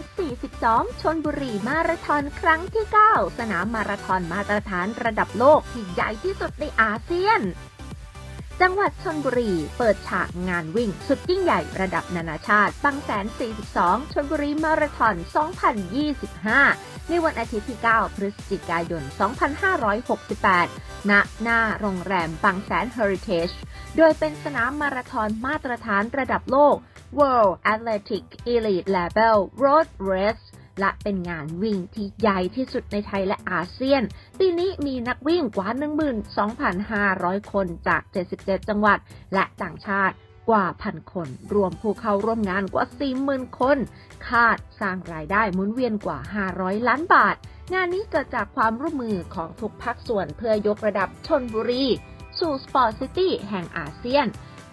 242 ชนบุรีมาราธอนครั้งที่ 9 สนามมาราธอนมาตรฐานระดับโลกที่ใหญ่ที่สุดในอาเซียน จังหวัดชนบุรีเปิดฉากงานวิ่ง สุดยิ่งใหญ่ระดับนานาชาติบางแสน 42 ชนบุรีมาราธอน 2025 ในวันอาทิตย์ที่ 9 พฤศจิกายน 2568 ณ หน้าโรงแรมบางแสนเฮอริเทจ โดยเป็นสนามมาราธอนมาตรฐานระดับโลก World Athletic Elite Label Road Race และเป็นงานวิ่งที่ใหญ่ที่สุดในไทยและอาเซียน ปีนี้มีนักวิ่งกว่า 12,500 คนจาก 77 จังหวัด และต่างชาติกว่าพันคน รวมผู้เข้าร่วมงานกว่า 40,000 คน คาดสร้างรายได้หมุนเวียนกว่า 500 ล้านบาท งานนี้เกิดจากความร่วมมือของทุกภาคส่วนเพื่อยกระดับชนบุรี สู่สปอร์ตซิตี้แห่งอาเซียน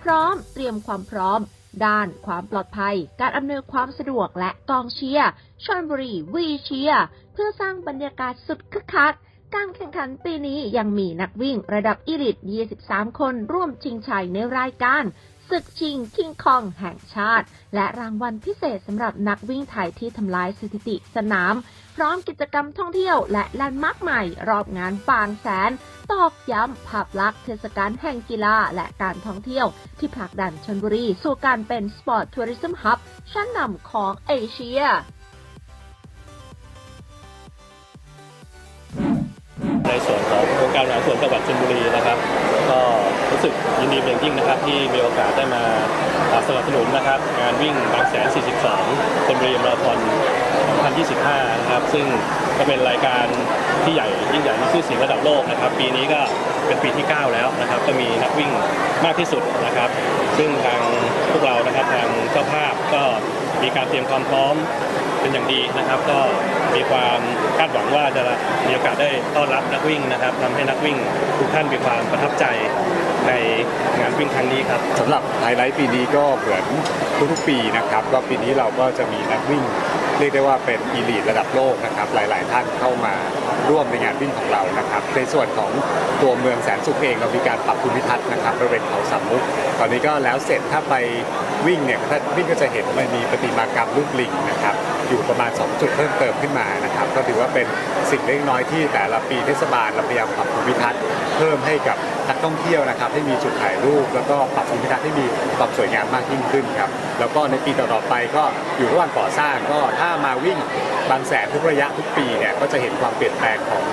พร้อมเตรียมความพร้อม ด้านความปลอดภัย การอำนวยความสะดวกและกองเชียร์ชลบุรีวีเชียร์เพื่อสร้างบรรยากาศสุดคึกคัก การแข่งขันปีนี้ยังมีนักวิ่งระดับอีลิต 23 คนร่วมชิงชัยในรายการ ศึกชิงคิงคองแห่งชาติ และรางวัลพิเศษสำหรับนักวิ่งไทยที่ทำลายสถิติสนาม พร้อมกิจกรรมท่องเที่ยวและแลนด์มาร์คใหม่ รอบงานบางแสน ตอกย้ำภาพลักษณ์เทศกาลแห่งกีฬาและการท่องเที่ยว ที่ผลักดันชนบุรีสู่การเป็นสปอร์ตทัวริซึมฮับชั้นนำของเอเชียในส่วนของารบริหาส่วนจังหวัดชลบุรีนะครับ ก็รู้สึกยินดีเป็นอย่างยิ่งนะครับ ที่มีโอกาสได้มาสนับสนุนนะครับ งานวิ่งบางแสน 42ชลบุรีมาราธอน 2025 นะครับ ซึ่งก็เป็นรายการที่ใหญ่ยิ่งใหญ่มีชื่อเสียงระดับโลกนะครับ ปีนี้ก็เป็นปีที่ 9 แล้วนะครับ ก็มีนักวิ่งมากที่สุดนะครับ ซึ่งทางพวกเรานะครับทางเจ้าภาพก็มีการเตรียมความพร้อม เป็นอย่างดีนะครับ ก็มีความคาดหวังว่าจะมีโอกาสได้ต้อนรับนักวิ่งนะครับทำให้นักวิ่งทุกท่านมีความประทับใจในงานวิ่งครั้งนี้ครับสำหรับไฮไลท์ปีนี้ก็เหมือนทุกๆปีนะครับ ก็ปีนี้เราก็จะมีนักวิ่งเรียกได้ว่าเป็นอีลีทระดับโลกนะครับ หลาย ๆ ท่านเข้ามาร่วมในงานวิ่งของเรานะครับ ในส่วนของตัวเมืองแสนสุขเองเรามีการปรับภูมิทัศน์นะครับบริเวณเขาสามมุก ตอนนี้ก็แล้วเสร็จถ้าไปวิ่งเนี่ยถ้าวิ่งก็จะเห็นมันมีประติมากรรมรูปลิงนะครับ อยู่ประมาณ 2 จุดเพิ่มเติมขึ้นมานะครับ ก็ถือว่าเป็นสิ่งเล็กน้อยที่แต่ละปีเทศบาลเราพยายามปรับภูมิทัศน์เพิ่มให้กับนักท่องเที่ยวนะครับ ให้มีจุดถ่ายรูป แล้วก็ปรับภูมิทัศน์ให้มีความสวยงามมากยิ่งขึ้นครับแล้วก็ในปีต่อๆไปก็อยู่ระหว่างก่อสร้างก็ถ้ามาวิ่งบางแสนทุกระยะทุกปีเนี่ยก็จะเห็นความเปลี่ยนแปลงของ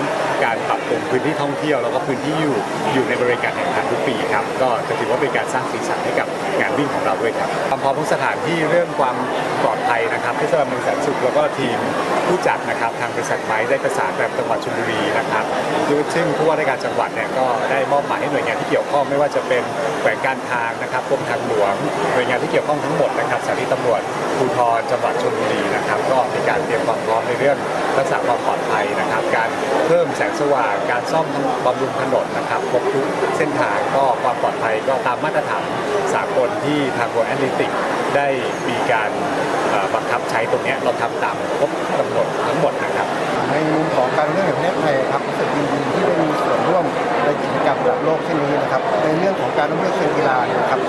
การปรับปรุงพื้นที่ท่องเที่ยวแล้วก็พื้นที่อยู่อยู่ในบริการแข่งขันทุกปีครับก็จะถือว่าเป็นการสร้างสีสันให้กับงานวิ่งของเราด้วยครับความพร้อมของสถานที่เรื่องความปลอดภัยนะครับทศบาลเมืองแสนสุขแล้วก็ทีมผู้จัดนะครับทางบริษัทไม้ได้ประสานแบบจังหวัดชลบุรีนะครับซึ่งผู้ว่าราชการจังหวัดเนี่ยก็ได้มอบหมายให้หน่วยงานที่เกี่ยวข้องไม่ว่าจะเป็นแขวงการทางนะครับกรมทางหลวงหน่วยงานที่เกี่ยวข้องทั้งหมดนะครับสถานีตำรวจ ภูธรจังหวัดชลบุรีนะครับ ก็มีการเตรียมความพร้อมในเรื่องรักษาความปลอดภัยนะครับ การเพิ่มแสงสว่าง การซ่อมบำรุงถนนนะครับครบทุกเส้นทางก็ความปลอดภัยก็ตามมาตรฐานสากลที่ทาง World Athletics ได้มีการบังคับใช้ตรงนี้เราทำตามครบกำหนดทั้งหมดนะครับในมุมของการเมืองแห่งประเทศไทยครับรู้สึกยินดีที่ได้มีส่วนร่วมในกิจกรรมระดับโลกเช่นนี้นะครับในเรื่องของการท่องเที่ยวเชิงกีฬาเนี่ยนะครับ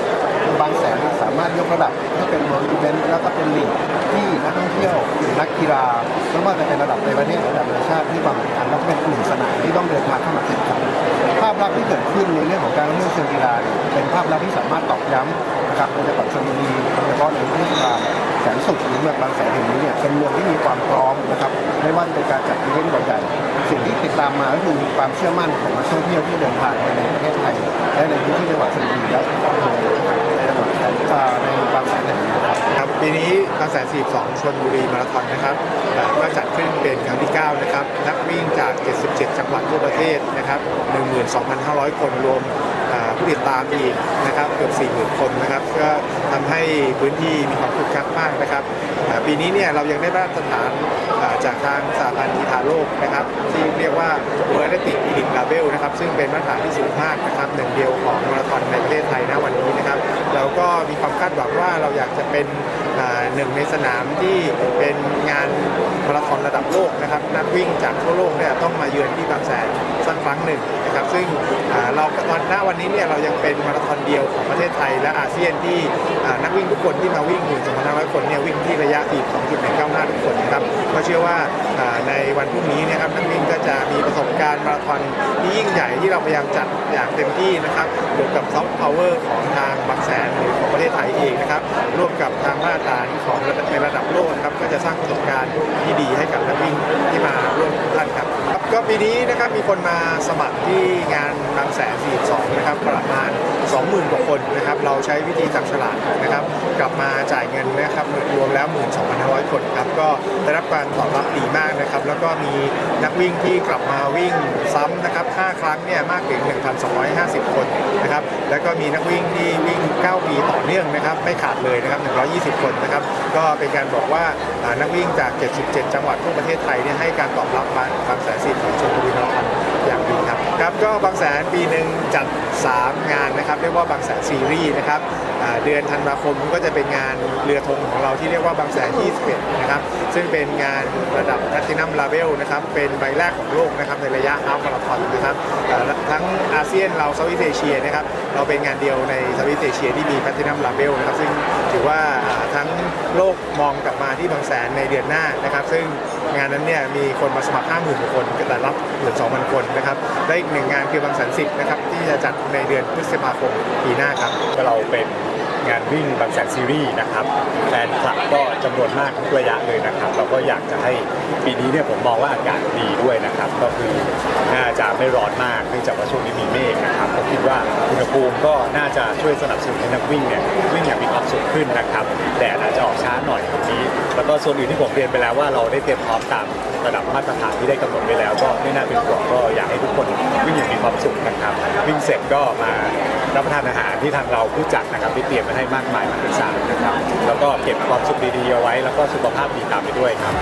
บางแสนสามารถยกระดับให้เป็นเวิลด์อีเวนต์แล้วก็เป็นลีกที่นักท่องเที่ยวนักกีฬาไม่ว่าจะเป็นระดับในประเทศระดับนานาชาติที่บางอันแล้วก็เป็นกลุ่มสนามที่ต้องเดินทางเข้ามาแข่งขันภาพลักษณ์ที่เกิดขึ้นในเรื่องของการท่องเที่ยวเชิงกีฬาเป็นภาพลักษณ์ที่สามารถตอกย้ำนะครับในจังหวัดชลบุรีโดยเฉพาะในพื้นที่า นสุขหรือเมืองบางแสนแห่งนี้เนี่ยเป็นเมืองที่มีความพร้อมนะครับไม่ว่าจะเป็นการจัดอีเวนต์ใหญ่ๆสิ่งที่ติดตามมาก็คือความเชื่อมั่นของนักท่องเที่ยวที่เดินทางไปในประเทศไทยและในพื้นที่จังหวัดชลบุรีและในจังหวัดสนอ่าในบางแสนแห่งนี้ครับครับปีนี้บางแสน42ชนบุรีมาราธอนนะครับก็จัดขึ้นเป็นครั้งที่ 9 นะครับนักวิ่งจาก 77 จังหวัดทั่วประเทศนะครับ 12,500 คนรวม ผู้ติดตามอีกนะครับเกือบ40,000คนนะครับก็ทำให้พื้นที่มีความคึกคักมากนะครับปีนี้เนี่ยเรายังได้มาตรฐานจากทางสหพันธ์กีฬาโลกนะครับที่เรียกว่า World Athletic Elite Label นะครับซึ่งเป็นมาตรฐานที่สูงมากนะครับหนึ่งเดียวของมาราธอนในประเทศไทยณวันนี้นะครับเราก็มีความคาดหวังว่าเราอยากจะเป็น หนึ่งในสนามที่เป็นงานมาราธอนระดับโลกนะครับนักวิ่งจากทั่วโลกเนี่ยต้องมาเยือนที่บางแสนสักครั้งหนึ่งนะครับซึ่งเราตอนหน้าวันนี้เนี่ยเรายังเป็นมาราธอนเดียวของประเทศไทยและอาเซียนที่นักวิ่งทุกคนที่มาวิ่ง1,500คนเนี่ยวิ่งที่ระยะ42.195ทุกคนนะครับก็เชื่อว่าในวันพรุ่งนี้นะครับนักวิ่งก็จะมีประสบการณ์มาราธอนที่ยิ่งใหญ่ที่เราพยายามจัดอย่างเต็มที่นะครับบวกกับซอฟต์พาวเวอร์ของทางบางแสนหรือของประเทศไทยเองนะครับร่วมกับทางมาตรฐานของในระดับโลกครับก็จะสร้างประสบการณ์ที่ดีให้กับนักวิ่งที่มาร่วมท่านครับครับก็ปีนี้นะครับมีคนมาสมัครที่งานบางแสน42นะครับประมาณ 20,000กว่าคนนะครับเราใช้วิธีจับฉลากนะครับ กลับมาจ่ายเงินนะครับรวมแล้ว 12,500 คนครับก็ได้รับการตอบรับดีมากนะครับ แล้วก็มีนักวิ่งที่กลับมาวิ่งซ้ำนะครับ 5 ครั้งเนี่ยมากถึง 1,250 คนนะครับแล้วก็มีนักวิ่งที่วิ่ง 9 ปีต่อเนื่องนะครับไม่ขาดเลยนะครับ 120 คนนะครับก็เป็นการบอกว่านักวิ่งจาก 77 จังหวัดทั่วประเทศไทยเนี่ยให้การตอบรับบางบางแสนสิทธิ์ของชลบุรีมาราธออย่างดีครับครับก็บางแสนปีหนึ่งจัด 3 งานนะครับเรียกว่าบางแสนซีรีส์นะครับเดือนธันวาคมก็จะเป็นงานเรือธงของเราที่เรียกว่าบางแสน21นะครับซึ่งเป็นงานระดับแพลตินัมลาเวลนะครับเป็นใบแรกของโลกนะครับในระยะฮาล์ฟมาราธอนนะครับทั้งอาเซียนเราเซาท์อีสเอเชียนะครับเราเป็นงานเดียวในเซาท์อีสเอเชียที่มีแพลตินัมลาเวลนะครับซึ่งถือว่าทั้งโลกมองกลับมาที่บางแสนในเดือนหน้านะครับ ซึ่งงานนั้นเนี่ยมีคนมาสมัคร 50,000กว่าคนแต่รับ 12,000 คนนะครับ ได้อีกหนึ่งงานคือบางแสนสิบนะครับที่จะจัดในเดือนพฤษภาคมปีหน้าครับเราเป็น งานวิ่งบางแสนซีรีส์นะครับแฟนคลับก็จำนวนมากทุกระยะเลยนะครับเราก็อยากจะให้ปีนี้เนี่ยผมมองว่าอากาศดีด้วยนะครับก็คือน่าจะไม่ร้อนมากเนื่องจากว่าช่วงนี้มีเมฆนะครับผมคิดว่าอุณหภูมิก็น่าจะช่วยสนับสนุนให้นักวิ่งเนี่ยวิ่งอย่างมีความสุขขึ้นนะครับแดดอาจจะออกช้าหน่อยตรงนี้ แล้วก็ส่วนอื่นที่ผมเรียนไปแล้วว่าเราได้เตรียมพร้อมตามระดับมาตรฐานที่ได้กำหนดไว้แล้ว ก็ไม่น่าเป็นห่วงก็อยากให้ทุกคนวิ่งอย่างมีความสุขนะครับวิ่งเสร็จก็มารับประทานอาหารที่ทางเราผู้จัดนะครับที่เตรียมมาให้มากมายมหาศาลนะครับ แล้วก็เก็บความสุขดีๆเอาไว้ แล้วก็สุขภาพดีตามไปด้วยครับ